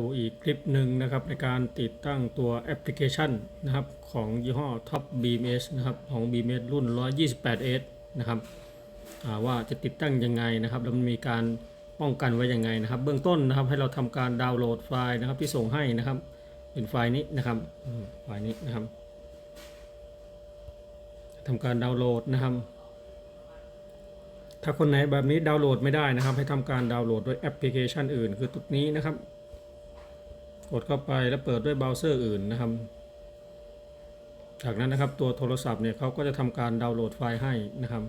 ดูอีกคลิปหนึ่งนะครับในการติดตั้งตัวแอปพลิเคชันนะครับของยี่ห้อ Top BMS นะครับของ BMS รุ่น 128S นะครับว่าจะติดตั้งยังไงนะครับแล้วมันมีการป้องกันไว้ยังไงนะครับ เบื้องต้นนะครับให้เราทำการดาวน์โหลดไฟล์นะครับที่ส่งให้นะครับ เป็นไฟล์นี้นะครับไฟล์นี้นะครับทำการดาวน์โหลดนะครับ ถ้าคนไหนแบบนี้ดาวน์โหลดไม่ได้นะครับ ให้ทำการดาวน์โหลดด้วยแอปพลิเคชันอื่น คือตัวนี้นะครับ กดเข้าไปแล้วเปิดด้วยเบราว์เซอร์อื่นนะครับ จากนั้นนะครับตัวโทรศัพท์เนี่ยเขาก็จะทำการดาวน์โหลดไฟล์ให้นะครับ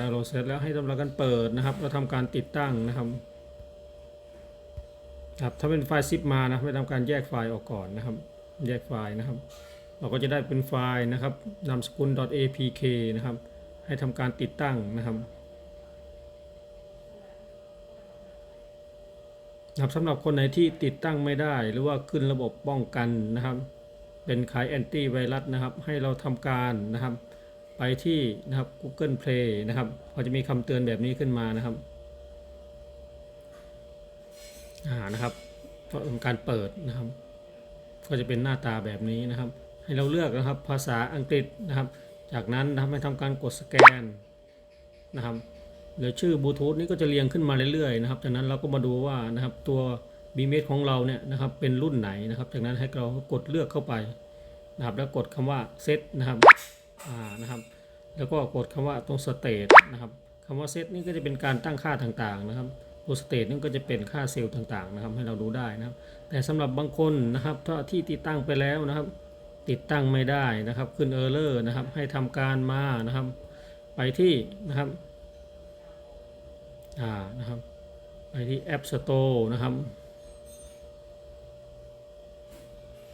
ดาวน์โหลดเสร็จแล้วให้ทำการเปิดนะครับแล้วทำการติดตั้งนะครับครับถ้าเป็นไฟล์ซิปมานะไม่ทำการแยกไฟล์ออกก่อนนะครับ แยกไฟล์นะครับ เราก็จะได้เป็นไฟล์นะครับนามสกุล .apk นะครับ ให้ทำการติดตั้งนะครับ นะครับสำหรับคนไหนที่ติดตั้งไม่ได้ หรือว่าขึ้นระบบป้องกันนะครับ เป็นขายแอนตี้ไวรัสนะครับ ให้เราทำการนะครับ ไปที่นะครับ Google Play นะครับพอจะมีคำเตือนแบบนี้ขึ้นมานะครับอ่านะครับทำการเปิดนะครับ ก็จะเป็นหน้าตาแบบนี้นะครับ ให้เราเลือกนะครับภาษาอังกฤษนะครับ จากนั้นนะครับให้ทำการกดสแกนนะครับ หรือชื่อบลูทูธนี้ก็จะเรียงขึ้นมาเรื่อยๆนะครับ จากนั้นเราก็มาดูว่านะครับตัว b m s ของเราเนี่ยนะครับเป็นรุ่นไหนนะครับ จากนั้นให้เรากดเลือกเข้าไปนะครับ แล้วกดคำว่าเซตนะครับอ่านะครับ แล้วก็กดคำว่าตรงสเตตนะครับคำว่าเซตนี่ก็จะเป็นการตั้งค่าต่างๆนะครับตัวสเตตนี่ก็จะเป็นค่าเซลล์ต่างๆนะครับ ให้เราดูได้นะครับ แต่สำหรับบางคนนะครับถ้าที่ติดตั้งไปแล้วนะครับ ติดตั้งไม่ได้นะครับ ขึ้นเออร์เลอร์นะครับ ให้ทำการมานะครับ ไปที่นะครับ อ่านะครับไปที่ App Store นะครับ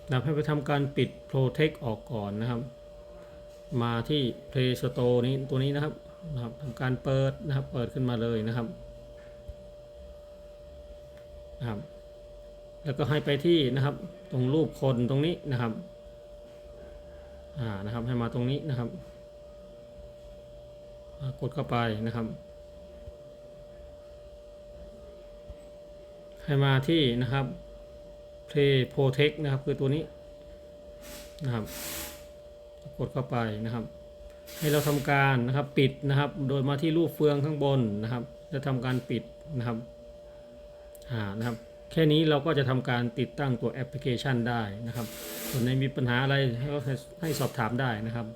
นะครับให้ไปทำการปิด Protect ออกก่อนนะครับ มาที่ Play Store นี้ตัวนี้นะครับนะครับทำการเปิดนะครับ เปิดขึ้นมาเลยนะครับนะครับ แล้วก็ให้ไปที่นะครับ ตรงรูปคนตรงนี้นะครับอ่านะครับให้มาตรงนี้นะครับ กดเข้าไปนะครับ ให้มาที่นะครับ Play Protect นะครับ คือตัวนี้นะครับ กดเข้าไปนะครับ ให้เราทำการนะครับปิดนะครับ โดยมาที่รูปเฟืองข้างบนนะครับ จะทำการปิดนะครับอ่านะครับ แค่นี้เราก็จะทำการติดตั้งตัวแอปพลิเคชันได้นะครับ ส่วนในมีปัญหาอะไรให้ให้สอบถามได้นะครับ